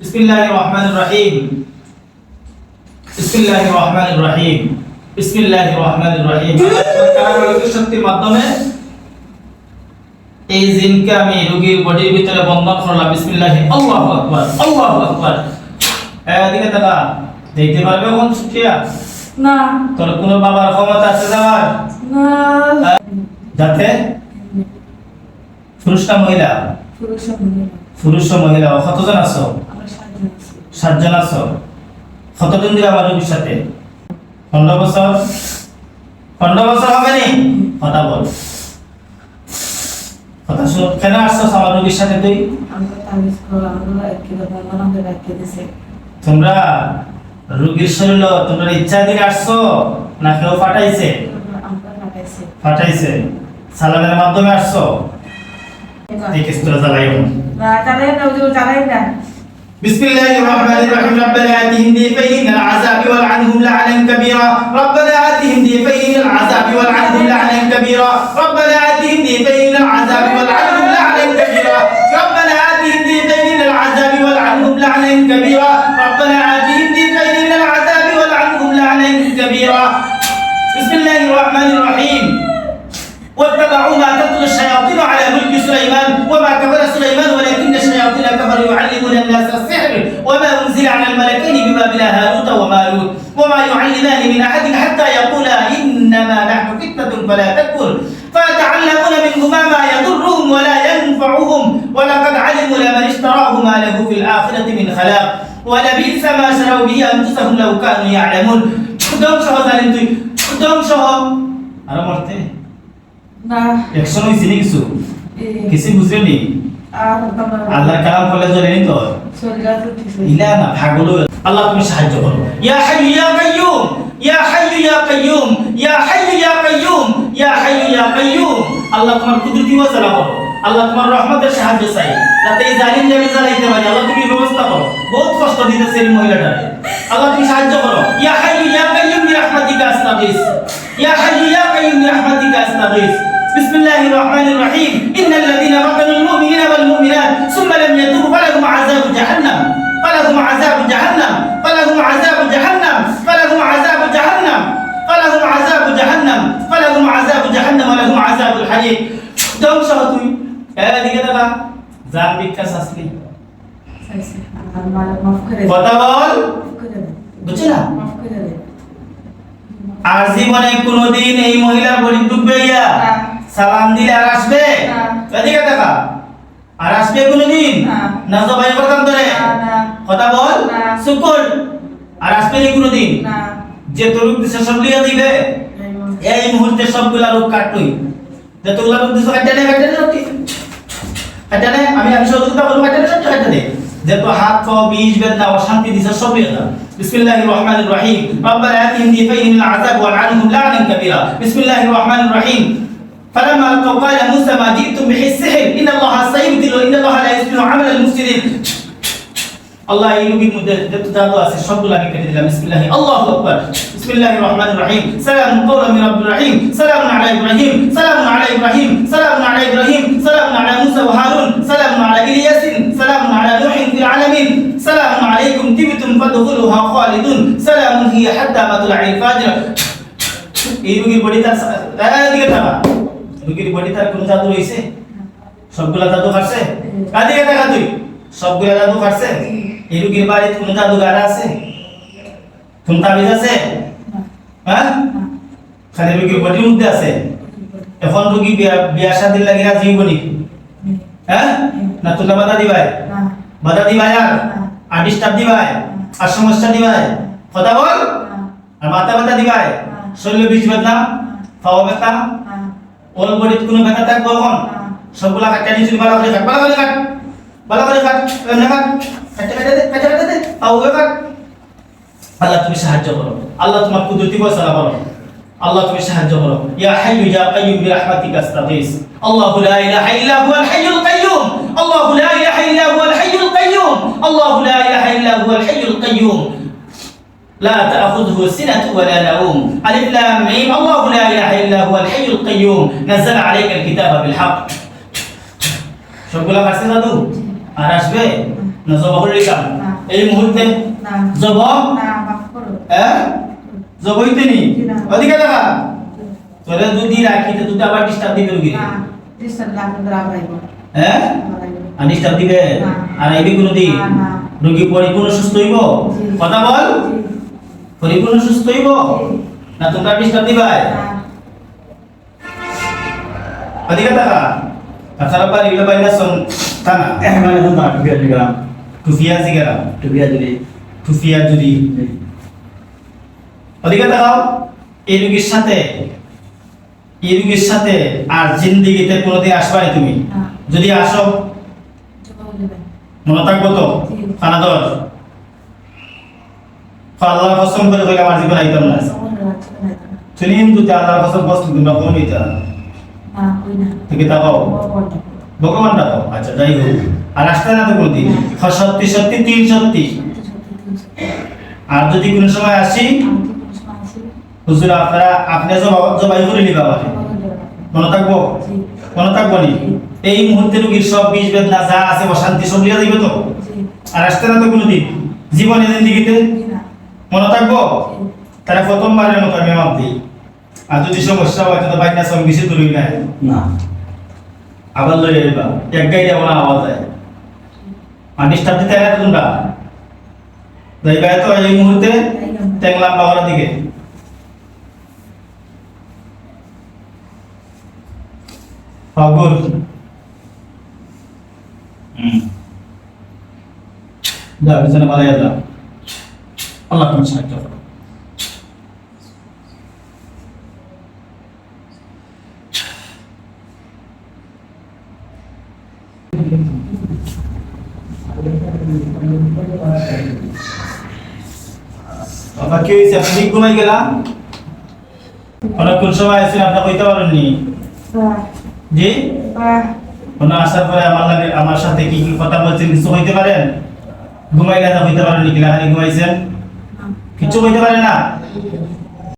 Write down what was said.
বিসমিল্লাহির রহমানির রহিম। বিসমিল্লাহির রহমানির রহিম। বিসমিল্লাহির রহমানির রহিম। শক্তির মাধ্যমে এই জিনকে আমি রোগীর বডির ভিতরে বন্ধন করলাম। বিসমিল্লাহি আল্লাহু আকবার। আল্লাহু আকবার। এদিকে দাদা দেখতে পারবে কোন সুফিয়া না। তোর কোনো বাবার ক্ষমতা আছে যাওয়ার না। যাতে পুরুষটা মহিলা। পুরুষ মহিলা। পুরুষ মহিলা। কতজন আছো? সাতজন আছো কতদিন দিলে আমার সাথে। পনেরো বছর পনেরো বছর হবে নি? কথা বল। কথা শুন কেন আসছো আমার রোগীর সাথে তুই তোমরা রোগীর শরীর তোমরা ইচ্ছা দিয়ে আসছো? না কেউ লাগাইছে পাঠাইছে সালামের মাধ্যমে আসছো? এই কিস্তরা জ্বালাইও। না জানাই না জানাই না। بسم الله الرحمن الرحيم. ربنا آتهم ضيفين العذاب والعنهم لعنا كبيرا. ربنا آتهم ضيفين العذاب والعنهم لعنا كبيرا. ربنا آتهم ضيفين العذاب والعنهم لعنا كبيرا. ربنا آتهم ضيفين العذاب والعنهم لعنا كبيرا. ربنا آتهم ضيفين العذاب والعنهم لعنا كبيرا. بسم الله الرحمن الرحيم. كفروا يعلمون الناس السحر وما انزل على الملكين ببابل هاروت وماروت وما يعلمان من احد حتى يقولا انما نحن فتنه فلا تكفر فيتعلمون منهما ما يضرهم ولا ينفعهم ولقد علموا لمن اشتراه ما له في الاخره من خلاق ولبئس ما شروا به انفسهم لو كانوا يعلمون دم شهر জানেন তুই দম সহ আর মরতে না একশন হয়েছে নি কিছু এই কিছু বুঝলেনি আল্লাহর কালাম করলে চলে নি তো। ইলা না ভাগলো আল্লাহ তুমি সাহায্য করো। ইয়া হাইয়ু ইয়া কাইয়ুম ইয়া হাইয়ু ইয়া কাইয়ুম ইয়া হাইয়ু ইয়া কাইয়ুম ইয়া হাইয়ু ইয়া কাইয়ুম। আল্লাহ তোমার কুদরতি ওয়াজালা করো। আল্লাহ তোমার রহমতের সাহায্য চাই। যাতে এই জালিম জামি জ্বালাইতে পারি। আল্লাহ তুমি ব্যবস্থা করো। বহুত কষ্ট দিতেছে এই মহিলাটারে। আল্লাহ তুমি সাহায্য করো। ইয়া হাইয়ু ইয়া কাইয়ুম বিরহমাতিকা আস্তাগীস। ইয়া হাইয়ু ইয়া কাইয়ুম বিরহমাতিকা আস্তাগীস। بسم الله الرحمن الرحيم إن الذين فتنوا المؤمنين والمؤمنات ثم لم يتوبوا فلهم عذاب جهنم فلهم عذاب جهنم فلهم عذاب جهنم فلهم عذاب جهنم فلهم عذاب جهنم فلهم عذاب جهنم ولهم عذاب الحريق دوم شهدوي هذه كده بقى জান বিকাশ আসলি আছে আর মালিক মাফ করে দে কথা বল মাফ করে দে বুঝছি না মাফ করে দে আর জীবনে কোনোদিন এই মহিলার বড়ি ডুববে ইয়া না। সালাম দিলে আর আসবে না। এদিকে দেখা আর আসবে কোনোদিন না। না তো ভাই করতাম ধরে না না কথা বল না। শুকুর আর আসবে নি কোনোদিন না যে তোর রূপ দিছে সব লিয়া দিবে এই মা- এই মুহূর্তে সবগুলা রূপ কাটুই যতগুলা রূপ দিছে কাটতে নে কাটতে নে সবটি কাটতে নে আমি আমি সহযোগিতা বলবো কাটতে নে সবটি কাটতে নে যত হাত পা বীজ বেদনা অশান্তি দিছে সব লিয়া দাও بسم الله الرحمن الرحيم ربنا آتهم ضيفين من العذاب والعنهم لعنا كبيرا بسم الله الرحمن الرحيم فلما ألقوا قال موسى ما جئتم به السحر إن الله سيبدل إن الله لا يسلم عمل المفسدين আল্লাহ এই রোগীর মধ্যে যত জাদু আছে সবগুলো আমি কেটে দিলাম বিসমিল্লাহ আল্লাহু আকবার বিসমিল্লাহির রহমানির রহিম সালামুন কওলাম মির রাব্বির রহিম সালামুন আলা ইব্রাহিম সালামুন আলা ইব্রাহিম সালামুন আলা ইব্রাহিম সালামুন আলা মুসা ওয়া হারুন সালামুন আলা ইলিয়াসিন সালামুন আলা নূহিন ফিল আলামিন সালামুন আলাইকুম তিবতুম ফাদখুলুহা খালিদুন সালামুন হিয়া হাত্তা মাতলা'il ফাজর এই রোগীর বডি তার এদিকে থাকা রোগীর বডি তার কোন জাদু রইছে? সবগুলা জাদু কাটছে? কাদিকে দেখা তুই। সবগুলা জাদু কাটছে? এই রুগীর বাড়িতে কোনো জাদুগার আছে? কোন তাবিজ আছে? হ্যাঁ? খালি রুগীর বডির মধ্যে আছে? এখন রুগী বিয়া বিয়া শাদির লাগি রাজি নি? হ্যাঁ? না তোলা বাধা দিবাই? বাধা দিবাই আর? আর দিবাই? আর সমস্যা দিবাই? কথা বল? আর মাথা ব্যথা দিবাই? শরীরে বীজ ব্যথা পাওয়া না ওর বডিতে কোনো ব্যথা থাকব এখন? সবগুলা কাটটা নিচু বালা করে কাট, বালা করে কাট, বালা করে কাট এমনি কাট কাটতে কাটতে দে কাটতে কাটতে দে পাও কাট। আল্লাহ তুমি সাহায্য করো। আল্লাহ তোমার কুদরতি ফয়সালা করো। আল্লাহ তুমি সাহায্য করো। ইয়া হাইয়ু ইয়া কাইয়ুম বিরহমাতিকা আস্তাগীস। আল্লাহু লা ইলাহা ইল্লা হুয়াল হাইয়ুল কাইয়ুম। আল্লাহু লা ইলাহা ইল্লা হুয়াল হাইয়ুল কাইয়ুম। আল্লাহু লা ইলাহা ইল্লা হুয়াল হাইয়ুল কাইয়ুম। لا تأخذه سنة ولا نوم ألف لام ميم الله لا إله إلا هو الحي القيوم نزل عليك الكتاب بالحق সবগুলা কাটছে দাদু আর আসবে না জবাহুল রিকাম না এই মুহূর্তে না জব না মাফ করো হ্যাঁ জব হইতে নি জি না। অধিকার টাকা তোরে যদি রাখি তো তুই আবার ডিস্টার্ব দিবে রুগী না ডিস্টার্ব লাগবে তো রাখবো হ্যাঁ রাখবো আর ডিস্টার্ব দিবে না। আর আইবি কোনো দিন না, না। রোগী পরিপূর্ণ সুস্থ হইব জি। কথা বল জি পরিপূর্ণ সুস্থ হইব? না তোমরা ডিস্টার্ব দিবাই? টাকা তাছাড়া পারি সন মানে না টুফিয়া জিগারাম টুফিয়া এই রোগীর সাথে এই রোগীর সাথে আর জিন্দিগিতে কোনোদিন আসবাই তুমি? যদি আসো মনে থাকব তো? জি। আল্লাহ কসম করে কইলে আমার জীবন আইতাম না। সমস্যা লাগছে না এটা না তুমি যদি আল্লাহর কসম বস্তু তোমরা কোন হইতা থেকে তাকাও ভগবান ডাকো আচ্ছা যাই হোক। আর আসতে না তো কোনদিন? সত্যি সত্যি তিন সত্যি। আর যদি কোনো সময় আসি? হুজুর আপনারা আপনি জবাই করে নিবা আমাকে। মনে থাকব? মনে থাকব নি? এই মুহূর্তে রোগীর সব বিষ বেদনা যা আছে অশান্তি সব লিয়া দিবে তো? আর আসতে না তো কোনোদিন? জীবনে জিন্দিগিতে? মনে থাকব? তারা প্রথমবারের মতো আমি মাপ দিই। আর যদি সমস্যা হয় তো বাইনা সঙ্গ বেশি নাই না। আবার লই আইবা। এক গাই যাব না আওয়াজ হয় আর ডিস্টার্ব দিতে না তোমরা? যাইবা তো এই মুহূর্তে ট্যাংলাম বাবার দিকে। ফাগুন হুম। যা বিছানা বালাই যা। আল্লাহ তুমি সাহায্য করো। বাবা কি হয়েছে? আপনি ঘুমাই গেলাম? অনেকক্ষণ সময় আছেন আপনি কইতে পারেননি? জি? কোনো আসার পরে আমার লাগে আমার সাথে কি কি কথা বলছেন কিছু কইতে পারেন? ঘুমাই গেলে কইতে পারেননি কি লাহানি ঘুমাইছেন? কিছু কইতে পারেন না